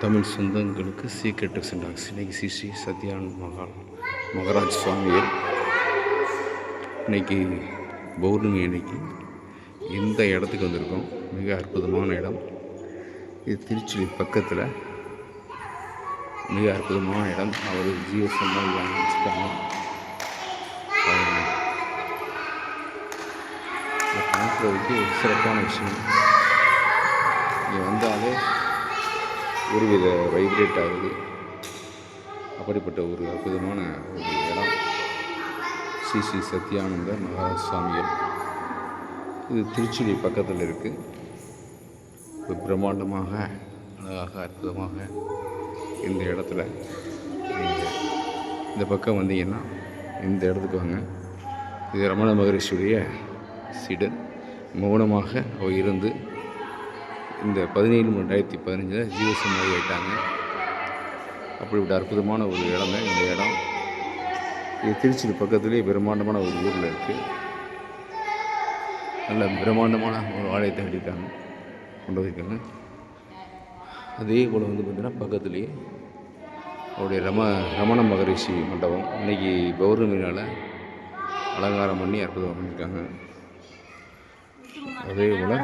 தமிழ் சொந்தங்களுக்கு சீக்கிரட் சென்டாக்ஸ் இன்னைக்கு ஸ்ரீ ஸ்ரீ சத்யான் மகால் மகராஜ் சுவாமிகள். இன்னைக்கு பௌர்ணமி அன்னைக்கு இந்த இடத்துக்கு வந்திருக்கோம். மிக அற்புதமான இடம். இது திருச்சி பக்கத்தில். மிக அற்புதமான இடம். அவர் ஜியோ சொந்தம் வச்சுருக்காங்க. பார்க்குறதுக்கு ஒரு சிறப்பான விஷயம். இங்கே வந்தாலே ஒருவித வைப்ரேட் ஆகுது. அப்படிப்பட்ட ஒரு அற்புதமான ஒரு இடம். ஸ்ரீ ஸ்ரீ சத்யானந்த மகாராஜ் சுவாமிகள் இது திருச்சுழி பக்கத்தில் இருக்குது பிரம்மாண்டமாக அழகாக அற்புதமாக இந்த இடத்துல இந்த பக்கம் வந்தீங்கன்னா இந்த இடத்துக்கு வாங்க. இது ரமண மகரிஷியுடைய சிடன் மௌனமாக அவர் இருந்து இந்த பதினேழு ரெண்டாயிரத்தி பதினஞ்சில் ஜிஎஸ்எம் மாதிரி ஆயிட்டாங்க அப்படிப்பட்ட அற்புதமான ஒரு இடம் இந்த இடம். இது திருச்சி பக்கத்துலேயே பிரம்மாண்டமான ஒரு ஊரில் இருக்குது நல்ல பிரம்மாண்டமான ஒரு ஆலயத்தை கட்டிட்டாங்க கொண்டு வந்திருக்காங்க. அதே போல் வந்து பார்த்திங்கன்னா பக்கத்துலேயே அவருடைய ரம ரமண மகரிஷி மண்டபம். இன்றைக்கி பௌர்ணமினால் அலங்காரம் பண்ணி அற்புதம் பண்ணியிருக்காங்க. அதே போல்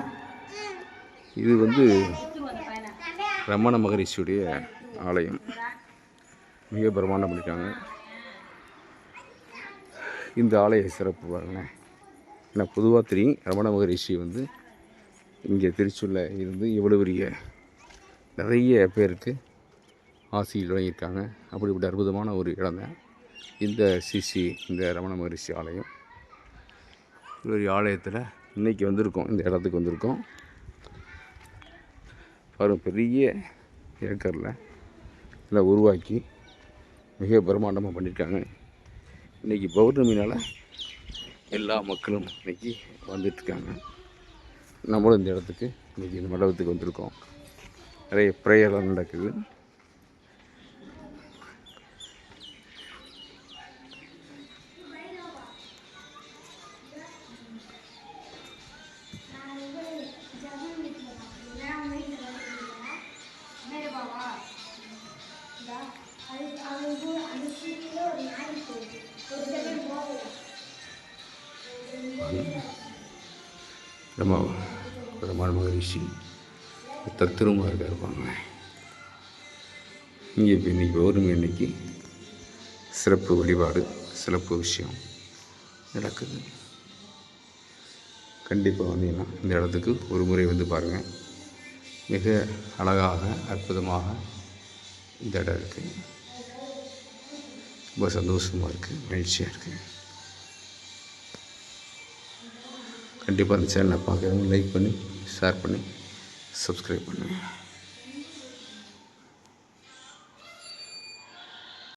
இது வந்து ரமண மகரிஷியுடைய ஆலயம். மிக பிரமாண்டம் பண்ணிட்டாங்க இந்த ஆலய சிறப்பு பாருங்களேன் ஏன்னா பொதுவாக தெரியும் ரமண மகரிஷி வந்து இங்கே திருச்சூரில் இருந்து இவ்வளோ பெரிய நிறைய பேருக்கு ஆசியில் வழங்கியிருக்காங்க. அப்படிப்பட்ட அற்புதமான ஒரு இடம் தான் இந்த சிசி இந்த ரமண மகரிஷி ஆலயம். ஒரு ஆலயத்தில் இன்றைக்கி வந்திருக்கோம் இந்த இடத்துக்கு வந்திருக்கோம். பாருங்க பெரிய ஏக்கரில் எல்லாம் உருவாக்கி மிக பிரம்மாண்டமாக பண்ணியிருக்காங்க இன்றைக்கி பௌர்ணமினால் எல்லா மக்களும் இன்றைக்கி வந்துட்டுருக்காங்க. நம்மளும் இந்த இடத்துக்கு இன்றைக்கி இந்த மண்டபத்துக்கு வந்திருக்கோம். நிறைய ப்ரேயர்லாம் நடக்குது. நம்ம பிரம்மாண மகரிஷி. தத்துருமா இருப்பாங்க. இங்கே இப்போ இன்றைக்கி பௌர்ணமி அன்னைக்கு சிறப்பு வழிபாடு சிறப்பு விஷயம் நடக்குது. கண்டிப்பாக வந்தீங்கன்னா இந்த இடத்துக்கு ஒரு முறை வந்து பாருங்கள் மிக அழகாக அற்புதமாக இந்த இடம் இருக்குது ரொம்ப சந்தோஷமாக இருக்குது மகிழ்ச்சியாக இருக்குது கண்டிப்பாக அந்த சேனலை பார்க்குறவங்க லைக் பண்ணி ஷேர் பண்ணி சப்ஸ்கிரைப் பண்ணுங்கள்